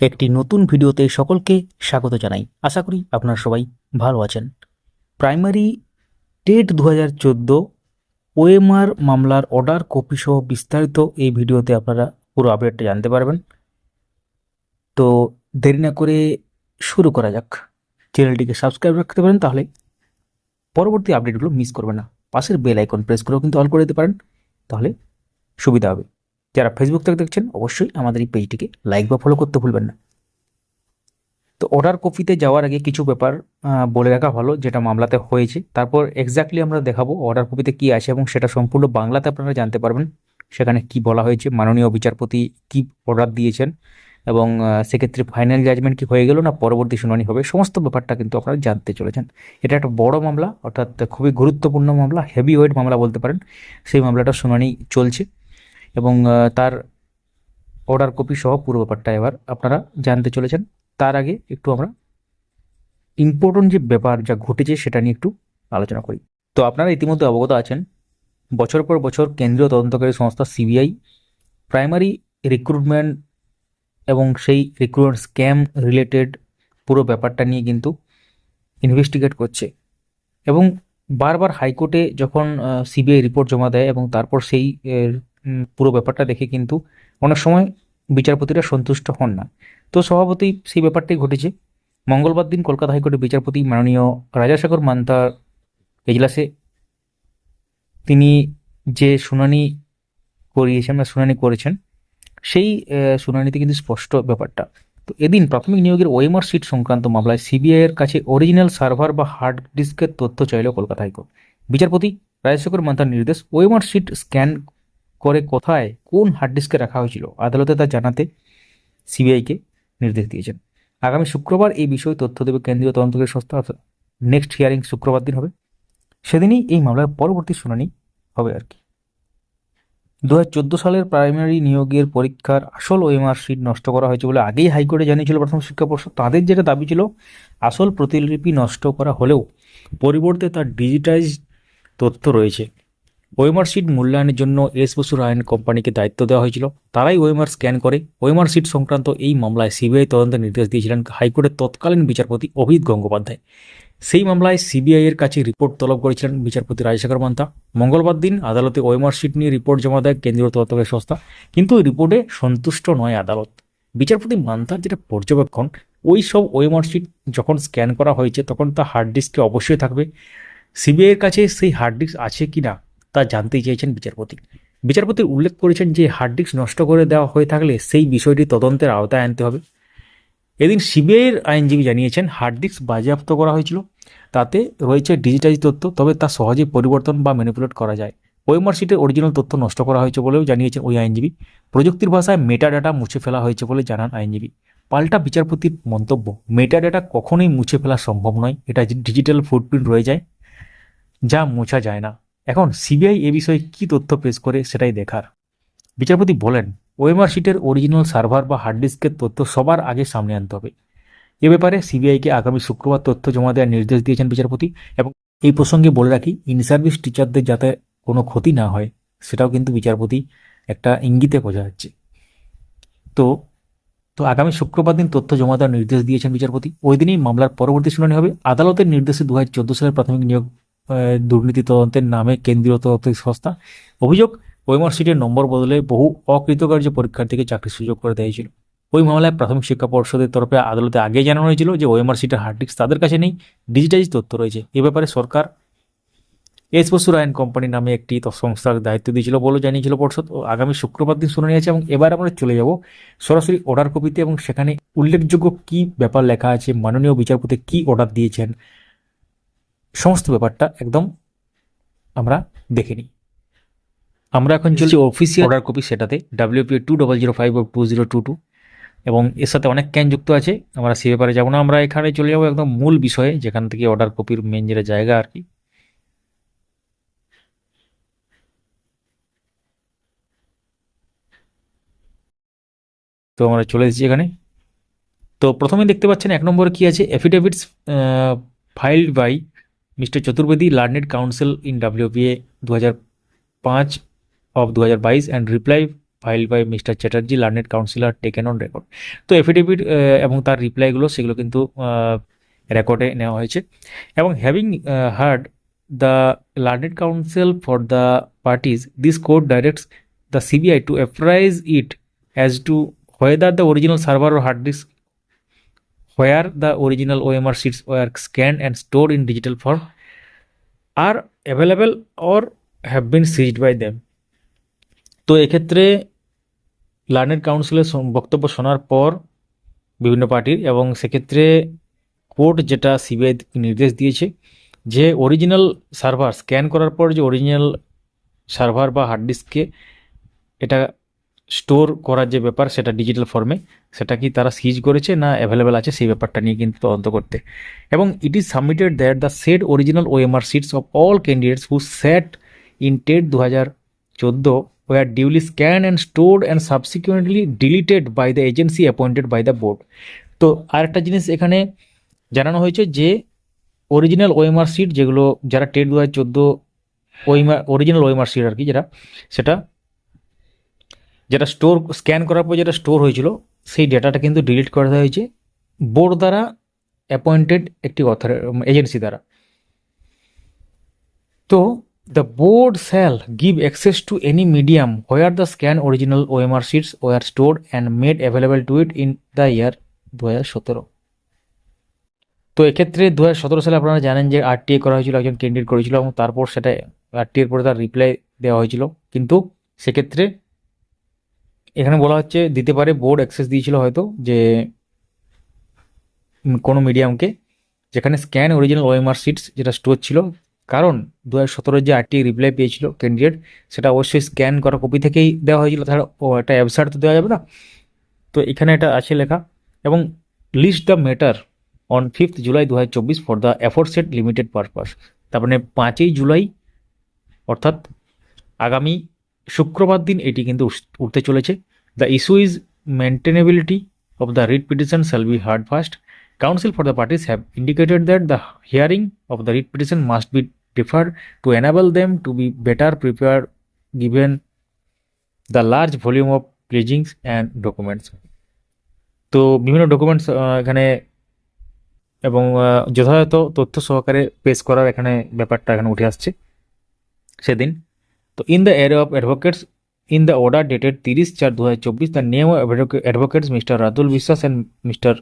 একটি নতুন ভিডিওতে সকলকে স্বাগত জানাই। আশা করি আপনারা সবাই ভালো আছেন। প্রাইমারি টেট দু হাজার চোদ্দ, ওএমআর মামলার অর্ডার কপি সহ বিস্তারিত এই ভিডিওতে আপনারা পুরো আপডেটটা জানতে পারবেন। তো দেরি না করে শুরু করা যাক। চ্যানেলটিকে সাবস্ক্রাইব রাখতে পারেন, তাহলে পরবর্তী আপডেটগুলো মিস করবেন না। পাশের বেল আইকন প্রেস করেও কিন্তু অল করে দিতে পারেন, তাহলে সুবিধা হবে। যারা ফেসবুক থেকে দেখছেন, অবশ্যই আমাদের এই পেজটিকে লাইক বা ফলো করতে ভুলবেন না। তো অর্ডার কপিতে যাওয়ার আগে কিছু ব্যাপার বলে রাখা ভালো, যেটা মামলাতে হয়েছে। তারপর এক্স্যাক্টলি আমরা দেখাবো অর্ডার কপিতে কি আছে এবং সেটা সম্পূর্ণ বাংলাতে আপনারা জানতে পারবেন, সেখানে কি বলা হয়েছে, মাননীয় বিচারপতি কি অর্ডার দিয়েছেন এবং সেক্ষেত্রে ফাইনাল জাজমেন্ট কি হয়ে গেল না পরবর্তী শুনানি হবে, সমস্ত ব্যাপারটা কিন্তু আপনারা জানতে চলেছেন। এটা একটা বড় মামলা, অর্থাৎ খুবই গুরুত্বপূর্ণ মামলা হেভি ওয়েট মামলা বলতে পারেন। সেই মামলাটার শুনানি চলছে। এবং তার অর্ডার কপি সহ পুরো ব্যাপারটা এবার আপনারা জানতে চলেছেন। তার আগে একটু আমরা ইম্পর্টেন্ট যে ব্যাপার যা ঘটেছে সেটা নিয়ে একটু আলোচনা করি। তো আপনারা ইতিমধ্যে অবগত আছেন, বছর পর বছর কেন্দ্রীয় তদন্তকারী সংস্থা সিবিআই প্রাইমারি রিক্রুটমেন্ট এবং সেই রিক্রুটমেন্ট স্ক্যাম রিলেটেড পুরো ব্যাপারটা নিয়ে কিন্তু ইনভেস্টিগেট করছে। এবং বারবার হাইকোর্টে যখন সিবিআই রিপোর্ট জমা দেয় এবং তারপর সেই পুরো ব্যাপারটা দেখে কিন্তু অনেক সময় বিচারপতিরা সন্তুষ্ট হন না। তো সভাপতি সেই ব্যাপারটাই ঘটেছে। মঙ্গলবার দিন কলকাতা হাইকোর্টের বিচারপতি মাননীয় রাজাসাগর মান্তার এজলাসে তিনি যে শুনানি করিয়েছেন বা শুনানি করেছেন, সেই শুনানিতে কিন্তু স্পষ্ট ব্যাপারটা। তো এদিন প্রাথমিক নিয়োগের ওয়েমার সিট সংক্রান্ত মামলায় সিবিআই এর কাছে অরিজিনাল সার্ভার বা হার্ড ডিস্কের তথ্য চাইল কলকাতা হাইকোর্ট। বিচারপতি রাজশেখর মান্তার নির্দেশ ওয়েমার সিট স্ক্যান করে কোথায়, কোন হার্ড ডিস্কে রাখা হয়েছিল, আদালতে তা জানাতে সিবিআইকে নির্দেশ দিয়েছেন। আগামী শুক্রবার এই বিষয়ে তথ্য দেবে কেন্দ্রীয় তদন্তকারী সংস্থা নেক্সট হিয়ারিং শুক্রবার দিন হবে। সেদিনই এই মামলার পরবর্তী শুনানি হবে আর কি। দু হাজার চোদ্দ সালের প্রাইমারি নিয়োগের পরীক্ষার আসল ওএমআর শিট নষ্ট করা হয়েছে বলে আগেই হাইকোর্টে জানিয়েছিল প্রথম শিক্ষা পর্ষদ। তাদের যেটা দাবি ছিল, আসল প্রতিলিপি নষ্ট করা হলেও পরিবর্তে তার ডিজিটাইজ তথ্য রয়েছে। ওএমআর শিট মূল্যায়নের জন্য এস বসু রায়ন কোম্পানিকে দায়িত্ব দেওয়া হয়েছিল। তারাই ওএমআর স্ক্যান করে ওএমআর শিট সংক্রান্ত এই মামলায় সিবিআই তদন্তের নির্দেশ দিয়েছিলেন হাইকোর্টের তৎকালীন বিচারপতি অভিজিৎ গঙ্গোপাধ্যায়। সেই মামলায় সিবিআই এর কাছে রিপোর্ট তলব করেছিলেন বিচারপতি রাজশেখর মান্তা। মঙ্গলবার দিন আদালতে ওএমআর শিট নিয়ে রিপোর্ট জমা দেয় কেন্দ্রীয় তদন্তকারী সংস্থা, কিন্তু রিপোর্টে সন্তুষ্ট নয় আদালত। বিচারপতি মান্তার যেটা পর্যবেক্ষণ, ওই সব ওএমআর শিট যখন স্ক্যান করা হয়েছে, তখন তা হার্ড ডিস্কে অবশ্যই থাকবে। সিবিআইয়ের কাছে সেই হার্ড ডিস্ক আছে কি না তা জানতে চেয়েছেন বিচারপতি। বিচারপতি উল্লেখ করেছেন যে হার্ড ডিস্ক নষ্ট করে দেওয়া হয়ে থাকলে সেই বিষয়টি তদন্তের আওতায় আনতে হবে। এদিন সিবিআইয়ের আইনজীবী জানিয়েছেন হার্ড ডিস্ক বাজেয়াপ্ত করা হয়েছিল। তাতে রয়েছে ডিজিটাইজ তথ্য, তবে তা সহজেই পরিবর্তন বা ম্যানিপুলেট করা যায়। ওয়েমার শিটের অরিজিনাল তথ্য নষ্ট করা হয়েছে বলেও জানিয়েছেন ওই আইনজীবী। প্রযুক্তির ভাষায় মেটা ডাটা মুছে ফেলা হয়েছে বলে জানান আইনজীবী। পাল্টা বিচারপতির মন্তব্য মেটা ডাটা কখনোই মুছে ফেলা সম্ভব নয়। এটা ডিজিটাল ফুটপ্রিন্ট রয়ে যায়, যা মোছা যায় না। এখন সিবিআই এ বিষয়ে কী তথ্য পেশ করে সেটাই দেখার। বিচারপতি বলেন, ওএমআর শিটের অরিজিনাল সার্ভার বা হার্ড ডিস্কের তথ্য সবার আগে সামনে আনতে হবে। এ ব্যাপারে সিবিআইকে আগামী শুক্রবার তথ্য জমা দেওয়ার নির্দেশ দিয়েছেন বিচারপতি এবং এই প্রসঙ্গে বলে রাখি ইন সার্ভিস টিচারদের যাতে কোনো ক্ষতি না হয়, সেটাও কিন্তু বিচারপতি একটা ইঙ্গিতে বোঝা যাচ্ছে। তো তো আগামী শুক্রবার দিন তথ্য জমা দেওয়ার নির্দেশ দিয়েছেন বিচারপতি। ওই দিনই মামলার পরবর্তী শুনানি হবে। আদালতের নির্দেশে দু হাজার চোদ্দ সালের প্রাথমিক নিয়োগ দুর্নীতি তদন্তের নামে কেন্দ্রীয় তদন্ত সংস্থা অভিযোগ ওয়েমার সিটের নম্বর বদলে বহু অকৃতকার্য পরীক্ষার্থীকে চাকরির সুযোগ করে দেওয়া হয়েছিল ওই মামলায় প্রাথমিক শিক্ষা পর্ষদের তরফে আদালতে আগে জানানো হয়েছিল যে ওএমআর সিটের হার্ড ডিস্ক তাদের কাছে নেই ডিজিটাইজ তথ্য রয়েছে। এ ব্যাপারে সরকার এস বসু রায়ন কোম্পানি নামে একটি সংস্থার দায়িত্ব দিয়েছিল বলে জানিয়েছিল পর্ষদ ও আগামী শুক্রবার দিন শুনানি আছে এবং এবার আমরা চলে যাব সরাসরি অর্ডার কপিতে এবং সেখানে উল্লেখযোগ্য কি ব্যাপার লেখা আছে, মাননীয় বিচারপতি কি অর্ডার দিয়েছেন সমস্ত ব্যাপারটা একদম আমরা দেখে নিই আমরা এখন চলছি অফিসিয়াল অর্ডার কপি সেটাতে WP two double zero five two zero two two এবং এর সাথে অনেক ক্যান যুক্ত আছে আমরা সে ব্যাপারে যাব না। আমরা এখানে চলে যাব একদম মূল বিষয়ে যেখান থেকে অর্ডার কপির মেন যেটা জায়গা আর কি। তো আমরা চলে এসেছি এখানে। তো প্রথমে দেখতে পাচ্ছেন এক নম্বরে কি আছে? Affidavits filed by mister Chaturvedi learned counsel in WPA দু হাজার পাঁচ অফ দু হাজার বাইশ and reply file by mister Chatterjee learned counsellor taken on record তো এফিডেভিট এবং তার রিপ্লাইগুলো সেগুলো কিন্তু রেকর্ডে নেওয়া হয়েছে। এবং having heard the learned counsel for the parties this court directs the CBI to apprise it as to whether the original server or hard disk where the original OMR sheets were scanned and stored in digital form, are available or have been seized by them. তো এক্ষেত্রে learned কাউন্সিলের বক্তব্য শোনার পর বিভিন্ন পার্টির, এবং সেক্ষেত্রে কোর্ট যেটা সিবিআই নির্দেশ দিয়েছে যে অরিজিনাল সার্ভার স্ক্যান করার পর যে অরিজিনাল সার্ভার বা হার্ড ডিস্কে এটা স্টোর করার যে ব্যাপার, সেটা ডিজিটাল ফর্মে সেটা কি তারা সিজ করেছে না অ্যাভেলেবেল আছে সেই ব্যাপারটা নিয়ে কিন্তু তদন্ত করতে। এবং it is submitted that the set original OMR sheets of all candidates who set in TET দু হাজার চোদ্দ were duly scan and stored and subsequently deleted by the agency appointed by the board তো আরেকটা জিনিস এখানে জানানো হয়েছে যে অরিজিনাল ওএমআর সিট যেগুলো, যারা টেট দু হাজার চোদ্দ ওএমআর অরিজিনাল ওএমআর সিট আর কি, যেটা, সেটা যেটা স্টোর স্ক্যান করার পর যেটা স্টোর হয়েছিল, সেই ডেটাটা কিন্তু ডিলিট করে দেওয়া হয়েছে। বোর্ড দ্বারা অ্যাপয়েন্টেড একটি অথর এজেন্সি দ্বারা। তো the board shall give access to any medium where the scan original OMR sheets were store and made available to it in the year দু হাজার সতেরো তো, এক্ষেত্রে দু হাজার সতেরো সালে আপনারা জানেন যে আরটিএ করা হয়েছিল, একজন ক্যান্ডিডেট করেছিল এবং তারপর সেটা আরটিএর পরে তার রিপ্লাই দেওয়া হয়েছিল। কিন্তু, সেক্ষেত্রে এখানে বলা হচ্ছে দিতে পারে বোর্ড অ্যাক্সেস দিয়েছিল হয়তো যে কোনো মিডিয়ামকে যেখানে স্ক্যান অরিজিনাল ওএমআর সিটস যেটা স্টোর ছিল। কারণ দু হাজার সতেরোর যে আরটি রিপ্লাই পেয়েছিল ক্যান্ডিডেট সেটা অবশ্যই স্ক্যান করা কপি থেকেই দেওয়া হয়েছিল। ও একটা অ্যাবসার্ট তো দেওয়া যাবে না। তো এখানে এটা আছে লেখা। এবং list the matter on fifth July দু হাজার চব্বিশ for the aforesaid limited purpose তার মানে পাঁচই জুলাই, অর্থাৎ আগামী শুক্রবার দিন এটি কিন্তু উঠতে চলেছে। The issue is maintainability of the writ petition shall be heard first counsel for the parties have indicated that the hearing of the writ petition must be deferred to enable them to be better prepare given the large volume of pleadings and documents তো বিভিন্ন documents এখানে এবং যথাযথ তথ্য সহকারে পেশ করার এখানে ব্যাপারটা এখানে উঠে আসছে সেদিন। তো in the area of advocates in the order dated তিরিশ চার দু হাজার চব্বিশ the name of advocates mister Ratul Biswas and mister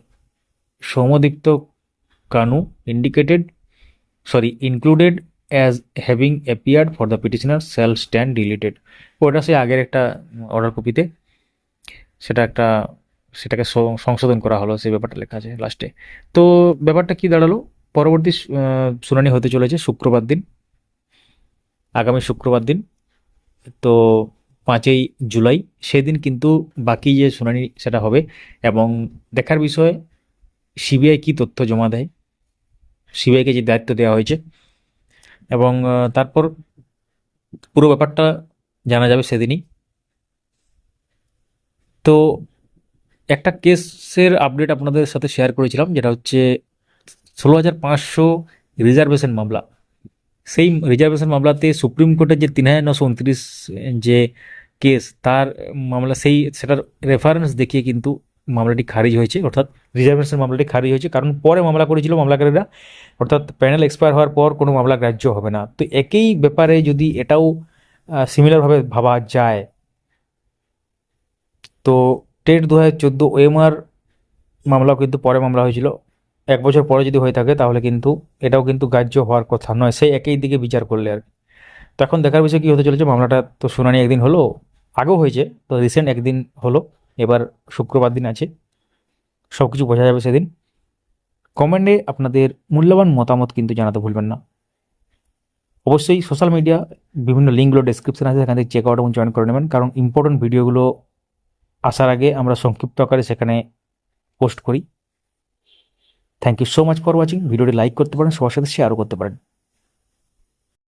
Soumadipta Kanu indicated sorry included as having appeared for the petitioner shall stand deleted ওটা সে আগের একটা order কপিতে সেটা একটা, সেটাকে সংশোধন করা হলো, সেই ব্যাপারটা লেখা আছে লাস্টে তো ব্যাপারটা কি দাঁড়াল? পরবর্তী শুনানি হতে চলেছে শুক্রবার দিন, আগামী শুক্রবার দিন। তো পাঁচই জুলাই সেদিন কিন্তু বাকি যে শুনানি সেটা হবে এবং দেখার বিষয়, সিবিআই কি তথ্য জমা দেয়? সিবিআইকে যে দায়িত্ব দেওয়া হয়েছে এবং তারপর পুরো ব্যাপারটা জানা যাবে সেদিনই। তো একটা কেসের আপডেট আপনাদের সাথে শেয়ার করেছিলাম, যেটা হচ্ছে ষোলো হাজার পাঁচশো রিজার্ভেশন মামলা। সেই রিজার্ভেশন মামলাতে সুপ্রিম কোর্টের যে তিন হাজার নশো উনত্রিশ যে কেস, তার মামলা সেই, সেটার রেফারেন্স দেখিয়ে কিন্তু মামলাটি খারিজ হয়েছে, অর্থাৎ রিজার্ভেশন মামলাটি খারিজ হয়েছে। কারণ পরে মামলা করেছিল মামলাকারীরা, অর্থাৎ প্যানেল এক্সপায়ার হওয়ার পর কোনো মামলা গ্রাহ্য হবে না। তো একই ব্যাপারে যদি এটাও সিমিলারভাবে ভাবা যায়, তো টেট দু হাজার চোদ্দ ওএমআর মামলাও কিন্তু পরে মামলা হয়েছিল। এক বছর পরে যদি হয়ে থাকে, তাহলে কিন্তু এটাও কিন্তু গ্রাহ্য হওয়ার কথা নয়। সেই একই দিকে বিচার করলে আর তো এখন দেখার বিষয় কী হতে চলেছে, মামলাটা তো শুনানি একদিন হলো, আগেও হয়েছে, তো রিসেন্ট একদিন হলো, এবার শুক্রবার দিন আছে সব কিছু বোঝা যাবে সেদিন। কমেন্টে আপনাদের মূল্যবান মতামত কিন্তু জানাতে ভুলবেন না। অবশ্যই সোশ্যাল মিডিয়া বিভিন্ন লিঙ্কগুলো ডেসক্রিপশন আছে, সেখান থেকে চেক আউট এবং জয়েন করে নেবেন, কারণ ইম্পর্টেন্ট ভিডিওগুলো আসার আগে আমরা সংক্ষিপ্ত আকারে সেখানে পোস্ট করি। Thank you so much for watching ভিডিওটি লাইক করতে পারেন, সবার সাথে শেয়ারও করতে পারেন।